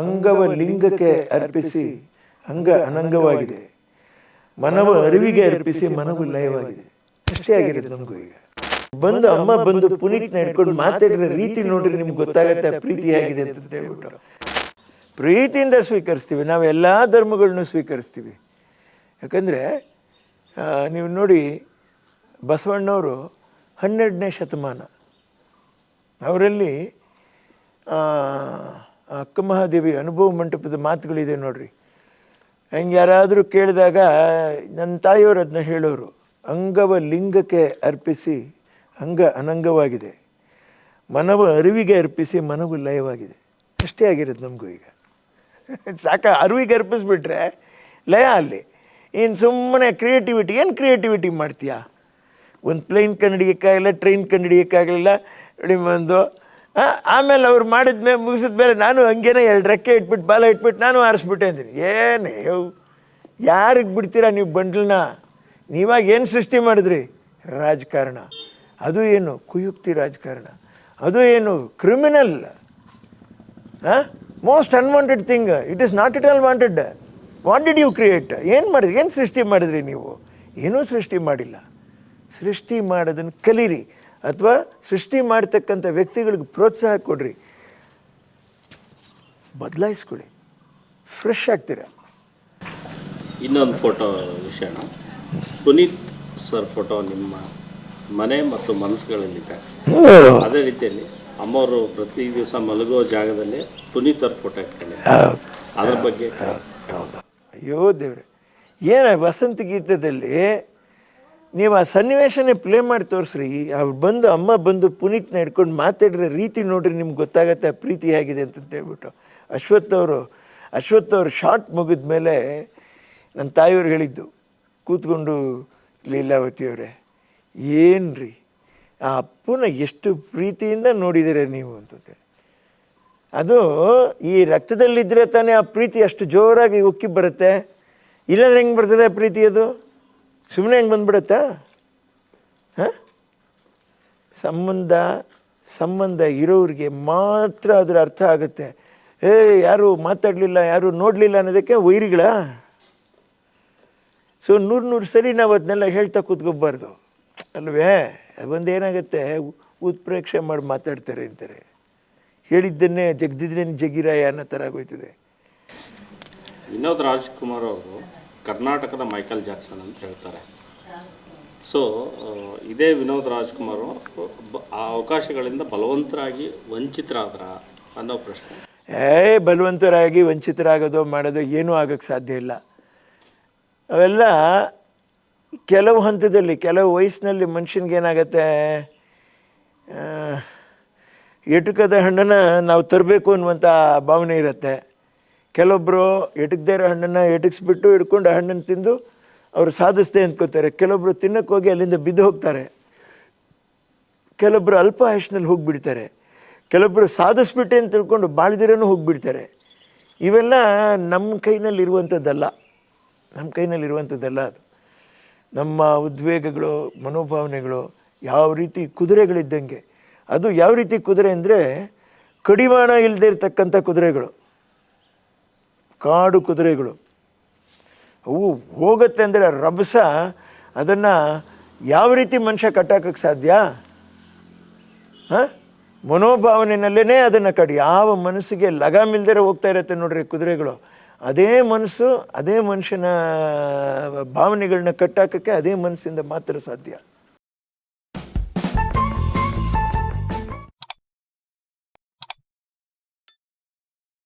ಅಂಗವ ಲಿಂಗಕ್ಕೆ ಅರ್ಪಿಸಿ ಅಂಗ ಅನಂಗವಾಗಿದೆ. ಮನವ ಅರಿವಿಗೆ ಅರ್ಪಿಸಿ ಮನವು ಲಯವಾಗಿದೆ. ಅಷ್ಟೇ ಆಗಿರುತ್ತೆ ನಮಗೂ ಈಗ. ಬಂದು ಅಮ್ಮ ಬಂದು ಪುನೀತ್ ನಡ್ಕೊಂಡು ಮಾತಾಡಿರೋ ರೀತಿ ನೋಡ್ರಿ ನಿಮ್ಗೆ ಗೊತ್ತಾಗತ್ತೆ ಪ್ರೀತಿಯಾಗಿದೆ ಅಂತ ಹೇಳ್ಬಿಟ್ಟು. ಪ್ರೀತಿಯಿಂದ ಸ್ವೀಕರಿಸ್ತೀವಿ, ನಾವು ಎಲ್ಲ ಧರ್ಮಗಳನ್ನೂ ಸ್ವೀಕರಿಸ್ತೀವಿ. ಯಾಕಂದರೆ ನೀವು ನೋಡಿ ಬಸವಣ್ಣವರು ಹನ್ನೆರಡನೇ ಶತಮಾನ. ಅವರಲ್ಲಿ ಅಕ್ಕ ಮಹಾದೇವಿ ಅನುಭವ ಮಂಟಪದ ಮಾತುಗಳಿದೆ ನೋಡ್ರಿ. ಹಂಗೆ ಯಾರಾದರೂ ಕೇಳಿದಾಗ ನನ್ನ ತಾಯಿಯವರು ಅದನ್ನ ಹೇಳೋರು ಅಂಗವ ಲಿಂಗಕ್ಕೆ ಅರ್ಪಿಸಿ ಅಂಗ ಅನಂಗವಾಗಿದೆ. ಮನವ ಅರಿವಿಗೆ ಅರ್ಪಿಸಿ ಮನವು ಲಯವಾಗಿದೆ. ಅಷ್ಟೇ ಆಗಿರೋದು ನಮಗೂ ಈಗ. ಸಾಕ ಅರಿವಿಗೆ ಅರ್ಪಿಸ್ಬಿಟ್ರೆ ಲಯ ಅಲ್ಲಿ. ಇನ್ನು ಸುಮ್ಮನೆ ಕ್ರಿಯೇಟಿವಿಟಿ ಏನು ಕ್ರಿಯೇಟಿವಿಟಿ ಮಾಡ್ತೀಯಾ? ಒಂದು ಪ್ಲೇನ್ ಕಂಡುಹಿಡಿಯೋಕ್ಕಾಗಲ್ಲ ಟ್ರೈನ್ ಕಂಡು ಹಿಡಿಯೋಕ್ಕಾಗಲಿಲ್ಲ ಆ, ಆಮೇಲೆ ಅವ್ರು ಮಾಡಿದ್ಮೇಲೆ ಮುಗಿಸಿದ ಮೇಲೆ ನಾನು ಹಂಗೇನೆ ಎರಡು ರೆಕ್ಕೆ ಇಟ್ಬಿಟ್ಟು ಬಾಲ ಇಟ್ಬಿಟ್ಟು ನಾನು ಆರಿಸ್ಬಿಟ್ಟೆ ಅಂತೀನಿ ಏನು ಯಾರಿಗೆ ಬಿಡ್ತೀರಾ ನೀವು ಬಂಡ್ಲನ್ನ? ನೀವಾಗ ಏನು ಸೃಷ್ಟಿ ಮಾಡಿದ್ರಿ? ರಾಜಕಾರಣ. ಅದು ಏನು ಕುಯುಕ್ತಿ ರಾಜಕಾರಣ. ಅದು ಏನು criminal most unwanted thing it is not it all wanted what did you create ಏನು ಮಾಡಿದ್ರಿ? ಏನು ಸೃಷ್ಟಿ ಮಾಡಿದ್ರಿ ನೀವು? ಏನೂ ಸೃಷ್ಟಿ ಮಾಡಿಲ್ಲ. ಸೃಷ್ಟಿ ಮಾಡೋದನ್ನು ಕಲೀರಿ. ಅಥವಾ ಸೃಷ್ಟಿ ಮಾಡ್ತಕ್ಕಂಥ ವ್ಯಕ್ತಿಗಳಿಗೆ ಪ್ರೋತ್ಸಾಹ ಕೊಡ್ರಿ. ಬದಲಾಯಿಸ್ಕೊಳ್ಳಿ. ಫ್ರೆಶ್ ಆಗ್ತೀರ. ಇನ್ನೊಂದು ಫೋಟೋ ವಿಷಯನ. ಪುನೀತ್ ಸರ್ ಫೋಟೋ ನಿಮ್ಮ ಮನೆ ಮತ್ತು ಮನಸ್ಸುಗಳಲ್ಲಿದೆ ಅದೇ ರೀತಿಯಲ್ಲಿ ಅಮ್ಮವರು ಪ್ರತಿ ದಿವಸ ಮಲಗುವ ಜಾಗದಲ್ಲಿ ಪುನೀತ್ ಅವ್ರ ಫೋಟೋ ಇಟ್ಕೊಂಡಿದ್ದಾರೆ. ಅದ್ರ ಬಗ್ಗೆ ಅಯ್ಯೋ ದೇವ್ರೆ. ಏನ ವಸಂತ ಗೀತದಲ್ಲಿ ನೀವು ಆ ಸನ್ನಿವೇಶನೇ ಪ್ಲೇ ಮಾಡಿ ತೋರಿಸ್ರಿ. ಅವ್ರು ಬಂದು, ಅಮ್ಮ ಬಂದು ಪುನೀತ್ನ ಹಿಡ್ಕೊಂಡು ಮಾತಾಡಿರೋ ರೀತಿ ನೋಡ್ರಿ ನಿಮ್ಗೆ ಗೊತ್ತಾಗತ್ತೆ, ಆ ಪ್ರೀತಿ ಆಗಿದೆ ಅಂತಂತ ಹೇಳ್ಬಿಟ್ಟು. ಅಶ್ವಥ್ ಅವರು ಅಶ್ವಥ್ ಅವರು ಶಾರ್ಟ್ ಮುಗಿದ ಮೇಲೆ ನನ್ನ ತಾಯಿಯವ್ರು ಹೇಳಿದ್ದು, ಕೂತ್ಕೊಂಡು ಲೀಲಾವತಿಯವರೇ ಏನು ರೀ ಆ ಅಪ್ಪನ ಎಷ್ಟು ಪ್ರೀತಿಯಿಂದ ನೋಡಿದಿರ ನೀವು ಅಂತಂದೆ ಅದು ಈ ರಕ್ತದಲ್ಲಿದ್ದರೆ ತಾನೇ ಆ ಪ್ರೀತಿ ಅಷ್ಟು ಜೋರಾಗಿ ಉಕ್ಕಿ ಬರುತ್ತೆ. ಇಲ್ಲಾಂದ್ರೆ ಹೆಂಗೆ ಬರ್ತದೆ ಆ ಪ್ರೀತಿ ಅದು? ಸುಮ್ಮನೆ ಹೆಂಗೆ ಬಂದ್ಬಿಡುತ್ತಾ? ಹಾಂ? ಸಂಬಂಧ ಸಂಬಂಧ ಇರೋರಿಗೆ ಮಾತ್ರ ಅದರ ಅರ್ಥ ಆಗುತ್ತೆ. ಏ, ಯಾರು ಮಾತಾಡಲಿಲ್ಲ, ಯಾರು ನೋಡಲಿಲ್ಲ ಅನ್ನೋದಕ್ಕೆ ವೈರಿಗಳ. ಸೊ ನೂರು ನೂರು ಸರಿ ನಾವು ಅದನ್ನೆಲ್ಲ ಹೇಳ್ತಾ ಕೂತ್ಕೋಬಾರ್ದು. ಅಲ್ವೇ? ಅದೊಂದು ಏನಾಗುತ್ತೆ ಉತ್ಪ್ರೇಕ್ಷೆ ಮಾಡಿ ಮಾತಾಡ್ತಾರೆ ಅಂತಾರೆ. ಹೇಳಿದ್ದನ್ನೇ, ಜಗ್ದಿದ್ರೇನು ಜಗಿರಾಯ ಅನ್ನೋ ಥರ ಆಗೋಯ್ತದೆ. ವಿನೋದ್ ರಾಜ್ಕುಮಾರ್ ಅವರು ಕರ್ನಾಟಕದ ಮೈಕಲ್ ಜಾಕ್ಸನ್ ಅಂತ ಹೇಳ್ತಾರೆ. ಸೊ ಇದೇ ವಿನೋದ್ ರಾಜ್ಕುಮಾರು ಆ ಅವಕಾಶಗಳಿಂದ ಬಲವಂತರಾಗಿ ವಂಚಿತರಾದ್ರ ಅನ್ನೋ ಪ್ರಶ್ನೆ. ಏ ಬಲವಂತರಾಗಿ ವಂಚಿತರಾಗೋದು ಮಾಡೋದು ಏನೂ ಆಗೋಕ್ಕೆ ಸಾಧ್ಯ ಇಲ್ಲ. ಅವೆಲ್ಲ ಕೆಲವು ಹಂತದಲ್ಲಿ, ಕೆಲವು ವಯಸ್ಸಿನಲ್ಲಿ ಮನುಷ್ಯನಿಗೆ ಏನಾಗತ್ತೆ? ಎಟುಕದ ಹಣ್ಣನ್ನು ನಾವು ತರಬೇಕು ಅನ್ನುವಂಥ ಭಾವನೆ ಇರುತ್ತೆ. ಕೆಲವೊಬ್ಬರು ಎಟಕ್ದೇ ಇರೋ ಹಣ್ಣನ್ನು ಎಟಕ್ಸ್ಬಿಟ್ಟು ಹಿಡ್ಕೊಂಡು ಆ ಹಣ್ಣನ್ನು ತಿಂದು ಅವರು ಸಾಧಿಸ್ದೆ ಅಂದ್ಕೋತಾರೆ. ಕೆಲವೊಬ್ಬರು ತಿನ್ನಕ್ಕೆ ಹೋಗಿ ಅಲ್ಲಿಂದ ಬಿದ್ದು ಹೋಗ್ತಾರೆ. ಕೆಲವೊಬ್ಬರು ಅಲ್ಪ ಆಯುಷ್ನಲ್ಲಿ ಹೋಗಿಬಿಡ್ತಾರೆ. ಕೆಲವೊಬ್ಬರು ಸಾಧಿಸ್ಬಿಟ್ಟೆ ಅಂತ ತಿಳ್ಕೊಂಡು ಬಾಳಿದಿರೋ ಹೋಗಿಬಿಡ್ತಾರೆ. ಇವೆಲ್ಲ ನಮ್ಮ ಕೈನಲ್ಲಿ ಇರುವಂಥದ್ದಲ್ಲ ನಮ್ಮ ಕೈನಲ್ಲಿ ಇರುವಂಥದ್ದಲ್ಲ ಅದು. ನಮ್ಮ ಉದ್ವೇಗಗಳು, ಮನೋಭಾವನೆಗಳು ಯಾವ ರೀತಿ ಕುದುರೆಗಳಿದ್ದಂಗೆ. ಅದು ಯಾವ ರೀತಿ ಕುದುರೆ ಅಂದರೆ ಕಡಿವಾಣ ಇಲ್ಲದೆ ಇರತಕ್ಕಂಥ ಕುದುರೆಗಳು. ಕಾಡು ಕುದುರೆಗಳು. ಅವು ಹೋಗುತ್ತೆ ಅಂದರೆ ರಭಸ, ಅದನ್ನು ಯಾವ ರೀತಿ ಮನುಷ್ಯ ಕಟ್ಟಾಕಕ್ಕೆ ಸಾಧ್ಯ? ಹಾಂ? ಮನೋಭಾವನೆಯಲ್ಲೇ ಅದನ್ನು ಕಡಿ. ಯಾವ ಮನಸ್ಸಿಗೆ ಲಗಾಮಿಲ್ದರೆ ಹೋಗ್ತಾ ಇರತ್ತೆ ನೋಡ್ರಿ ಕುದುರೆಗಳು. ಅದೇ ಮನಸ್ಸು, ಅದೇ ಮನುಷ್ಯನ ಭಾವನೆಗಳನ್ನ ಕಟ್ಟಾಕಕ್ಕೆ ಅದೇ ಮನಸ್ಸಿಂದ ಮಾತ್ರ ಸಾಧ್ಯ.